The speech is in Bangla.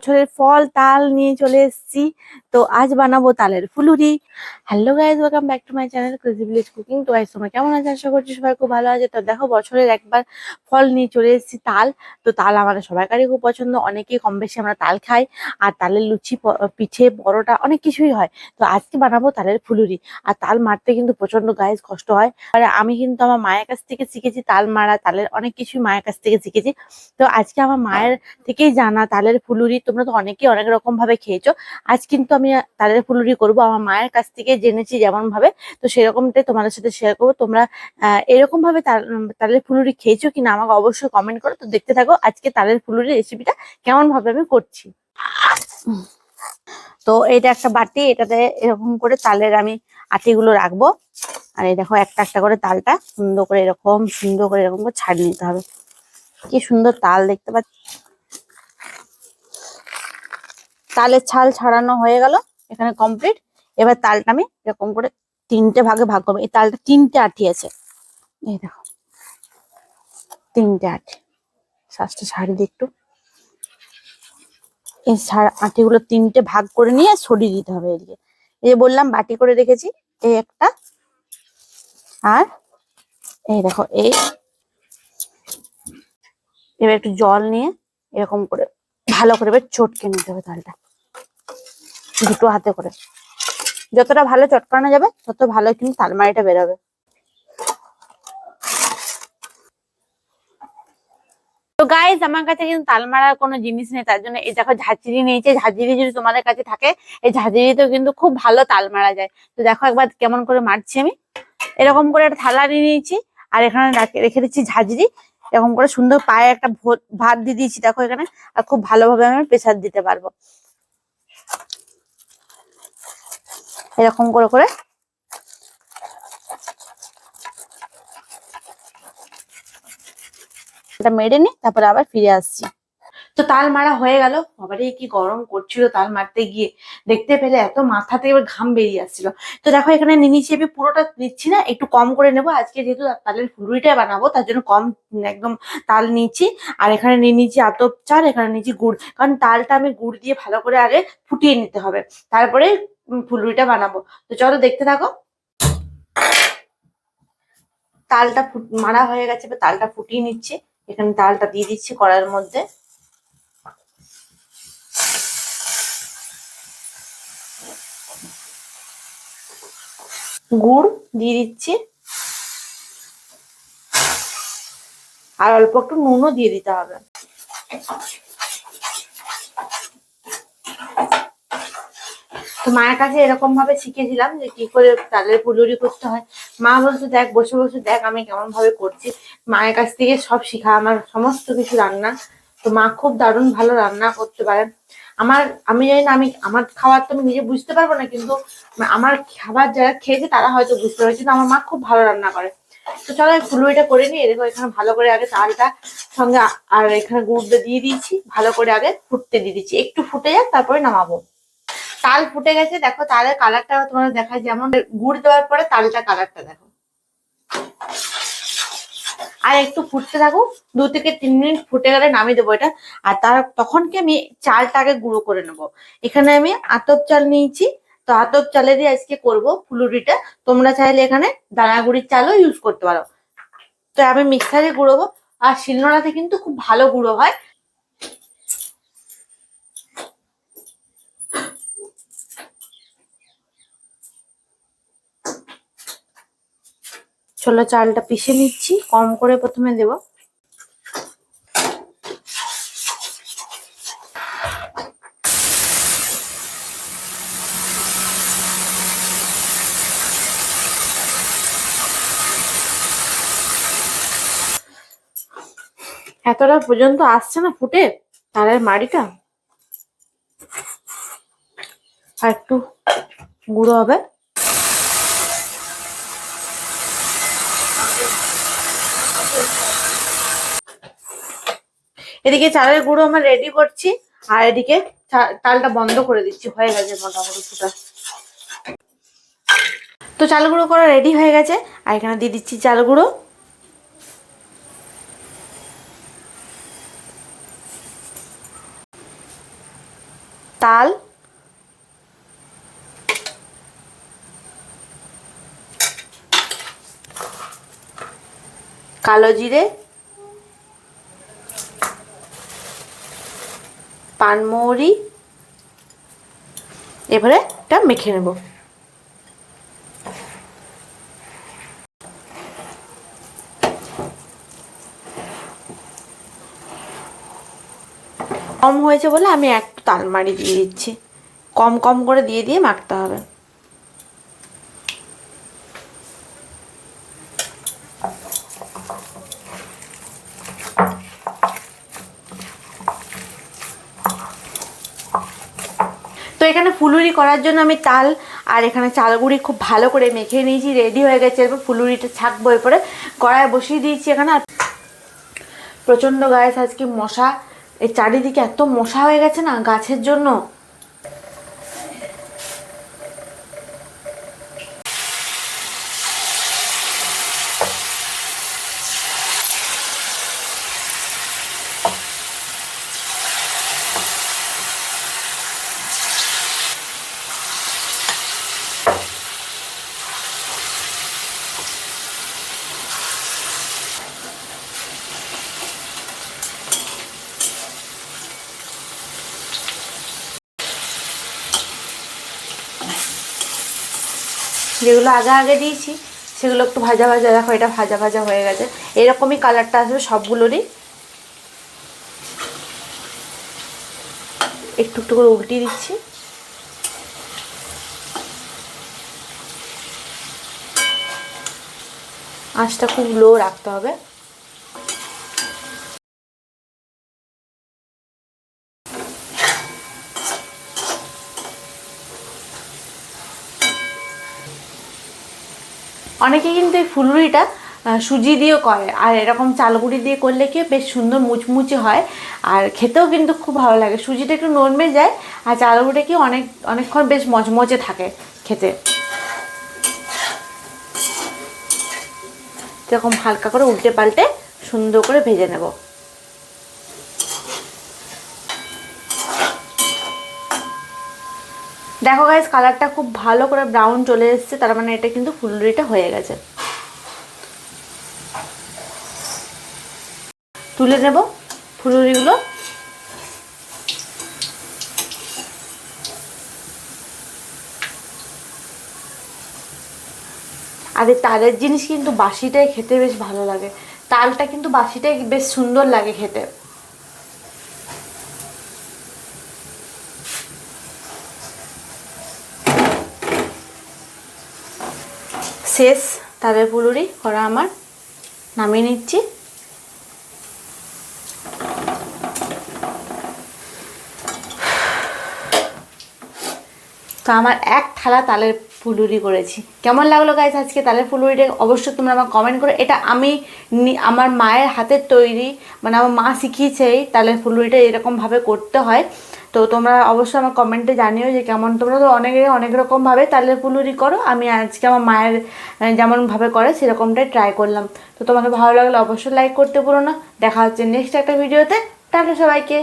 বছরের ফল, তাল নিয়ে চলে এসেছি। তো আজ বানাবো তালের ফুলুরি। Hello guys welcome back to my channel crazy village cooking তো গাইজ তোমরা কেমন আছে? আশা করছি সবাই খুব ভালো আছে। তো দেখো, বছরের একবার ফল নিয়ে চলে এসেছি, তাল। তো তাল আমাদের সবাইকারই খুব পছন্দ। অনেকেই কম বেশি আমরা তাল খাই। আর তালের লুচি পিঠে, পরোটা, অনেক কিছুই হয়। তো আজকে বানাবো তালের ফুলুরি। আর তাল মারতে কিন্তু প্রচণ্ড গাইজ কষ্ট হয়। আর আমি কিন্তু আমার মায়ের কাছ থেকে শিখেছি তাল মারা, তালের অনেক কিছুই মায়ের কাছ থেকে শিখেছি। তো আজকে আমার মায়ের থেকেই জানা তালের ফুলুরি। তোমরা তো অনেকেই অনেক রকম ভাবে খেয়েছো। আজ কিন্তু আমি তালের ফুলুরি করব। আমার মায়ের কাছ থেকে জেনেছি যেমন ভাবে তো সেরকমটাই তোমাদের সাথে শেয়ার করব। তোমরা এরকম ভাবে তাল- তালের ফুলুরি খেয়েছো কিনা আমাকে অবশ্যই কমেন্ট করো। তো দেখতে থাকো আজকে তালের ফুলুরি রেসিপিটা কেমন ভাবে আমি করছি। তো এটা একটা বাটি, এটাতে এরকম করে তালের আমি আটিগুলো রাখব। আর এই দেখো একটা একটা করে তালটা সুন্দর করে এরকম, সুন্দর করে এরকম করে ছাড় নিতে হবে। কি সুন্দর তাল দেখতে পাচ্ছি তালের ছাল ছাড়ানো হয়ে গেল, এখানে কমপ্লিট এবার তালটা আমি এরকম করে তিনটে ভাগে ভাগ করব। এই তালটা তিনটে আঠি আছে। এই দেখো, তিনটে আঠি শ্বাসটা ছাড়ি দিই একটু। এই ছাড় আটিগুলো তিনটে ভাগ করে নিয়ে সরিয়ে দিতে হবে এদিকে। এই যে বললাম, বাটি করে রেখেছি। এই একটা। আর এই দেখো, এই। এবার একটু জল নিয়ে এরকম করে ভালো করে এবার চটকে নিতে হবে তালটা। দুটো হাতে করে। যতটা ভালো চটকানো যাবে, তত ভালো কিন্তু তালমারিটা বেরোবে। তো গাইজ আমার কাছে কিন্তু তালমারার কোনো জিনিস নেই, তার জন্য এই দেখো ঝাঁঝরি নিয়েছে। ঝাঁঝরি যদি তোমাদের কাছে থাকে, এই ঝাঁঝরিতেও কিন্তু খুব ভালো তাল মারা যায়। তো দেখো একবার কেমন করে মারছি আমি। এরকম করে একটা থালা নিয়ে নিয়েছি, আর এখানে রেখে দিচ্ছি ঝাঁঝরি। এরকম করে সুন্দর পায়ে একটা ভাত দিয়ে দিয়েছি, দেখো এখানে। আর খুব ভালোভাবে আমি প্রেসার দিতে পারব। এরকম করে করে। এটা মেরে নি, তারপরে আবার ফিরে আসছি। তো তাল মারা হয়ে গেল। বাবারে, কি গরম করছিল তাল মারতে গিয়ে। দেখতে পেলে এত মাথা থেকে এবার ঘাম বেরিয়ে আসছিল। তো দেখো, এখানে নিয়ে নিচ্ছি আমি পুরোটা নিচ্ছি না, একটু কম করে নেব। আজকে যেহেতু তালের ফুলুরিটা বানাবো, তার জন্য কম একদম তাল নিচ্ছি। আর এখানে নিয়ে নিচ্ছি আতপ চাল, এখানে নিচ্ছি গুড়। কারণ তালটা আমি গুড় দিয়ে ভালো করে আগে ফুটিয়ে নিতে হবে। তারপরে ফুলুরিটা বানাবো। তো চলো দেখতে থাকো। তালটা ফুট- মারা হয়ে গেছে, এবার তালটা ফুটিয়ে নিচ্ছে। এখানে তালটা দিয়ে দিচ্ছি কড়াইয়ের মধ্যে। গুড় দিয়ে দিচ্ছি। আর অল্প একটু নুনও দিয়ে দিতে হবে। তো মায়ের কাছে এরকম ভাবে শিখেছিলাম যে কি করে তালের ফুলুরি করতে হয়। মা বলতো দেখ, বসে বসে দেখ আমি কেমন ভাবে করছি। মায়ের কাছ থেকে সব শিখা, আমার সমস্ত কিছু রান্না। তো মা খুব দারুণ ভালো রান্না করতে পারেন। আমার, আমি জানি না, আমি, আমার খাবার তো আমি নিজে বুঝতে পারব না, কিন্তু আমার খাবার যারা খেয়েছে তারা হয়তো বুঝতে পারছে কিন্তু আমার মা খুব ভালো রান্না করে। তো চলো এই ফুলুরিটা করে নিই দেখো এখানে ভালো করে আগে চালটা সঙ্গে আর এখানে গুড়টা দিয়ে দিয়েছি। ভালো করে আগে ফুটতে দিয়ে দিচ্ছি। একটু ফুটে যাক, তারপরে নামাবো। তাল ফুটে গেছে, দেখো তালের কালারটা তোমাদের দেখায় যেমন গুড় দেওয়ার পরে তালটা কালারটা দেখো। আর একটু ফুটতে থাকুক, দু থেকে তিন মিনিট ফুটে গেলে নামিয়ে দেবো এটা। আর তার তখন কি আমি চালটাকে গুঁড়ো করে নেব। এখানে আমি আতপ চাল নিয়েছি, তো আতপ চালেরই আজকে করব ফুলুরিটা। তোমরা চাইলে এখানে দানা গুঁড়ির চালও ইউজ করতে পারো। তো আমি মিক্সারে গুঁড়োবো, আর শিলনোড়াতে কিন্তু খুব ভালো গুঁড়ো হয়। ছোলা চালটা পিষে নিচ্ছি, কম করে প্রথমে দেব। এতটা পর্যন্ত আসছে না ফুটে, তালের মাড়িটা। আর একটু গুঁড়ো হবে। এদিকে চালের গুঁড়ো আমার রেডি করছি, আর এদিকে চা- তালটা বন্ধ করে দিচ্ছি, হয়ে গেছে মোটামুটি ফুটা তো চাল গুঁড়ো করা রেডি হয়ে গেছে, আর এখানে দিয়ে দিচ্ছি চাল গুঁড়ো। তাল। কালো জিরে। পানমৌরি এবারে এটা মেখে নেব। কম হয়েছে বলে আমি একটু তালমারি দিয়ে দিচ্ছি। কম কম করে দিয়ে দিয়ে মাখতে হবে তো এখানে ফুলুরি করার জন্য আমি তাল আর এখানে চালগুড়ি খুব ভালো করে মেখে নিয়েছি রেডি হয়ে গেছে। এরপর ফুলুরিটা ছাকবো, এরপরে কড়ায় বসিয়ে দিয়েছি এখানে। আর প্রচণ্ড গায়ে আজকে মশা, এই চারিদিকে এত মশা হয়ে গেছে না গাছের জন্য। যেগুলো আগে আগে দিয়েছি, সেগুলো একটু ভাজা ভাজা, দেখো এটা ভাজা ভাজা হয়ে গেছে। এরকমই কালারটা আসবে সবগুলোরই। একটু একটু করে উল্টিয়ে দিচ্ছি। আঁচটা খুব লো রাখতে হবে। অনেকে কিন্তু এই ফুলুরিটা সুজি দিয়েও করে। আর এরকম চালগুড়ি দিয়ে করলে কি বেশ সুন্দর মুচমুচে হয়। আর খেতেও কিন্তু খুব ভালো লাগে। সুজিটা একটু নরমে যায়, আর চালগুড়িটা কি অনেক, অনেকক্ষণ বেশ মচমচে থাকে খেতে। এরকম হালকা করে উল্টে পাল্টে সুন্দর করে ভেজে নেব। দেখো গাইজ কালারটা খুব ভালো করে ব্রাউন চলে এসেছে, তার মানে এটা কিন্তু ফুলুরিটা হয়ে গেছে। তুলে নেব ফুলুরিগুলো। আর এই তালের জিনিস কিন্তু বাসিটাই খেতে বেশ ভালো লাগে। তালটা কিন্তু বাসিটাই বেশ সুন্দর লাগে খেতে। শেষ। তালের পুলুরি করা আমার নামিয়ে নিচ্ছি। তো আমার এক থালা তালের ফুলুরি করেছি। কেমন লাগল গাইজ আজকে তালের ফুলুরিটা অবশ্যই তোমরা আমার কমেন্ট করো। এটা আমি আমার মায়ের হাতের তৈরি। মানে আমার মা শিখিয়েছে এই তালের ফুলুরিটা এরকমভাবে করতে হয়। তো তোমরা অবশ্যই আমার কমেন্টে জানিও যে কেমন তোমরা তো অনেকে অনেক রকমভাবে তালের পুলুরি করো। আমি আজকে আমার মায়ের যেমনভাবে করে সেরকমটাই ট্রাই করলাম। তো তোমাকে ভালো লাগলে অবশ্যই লাইক করতে পুরো না। দেখা হচ্ছে নেক্সট একটা ভিডিওতে টাটা সবাইকে।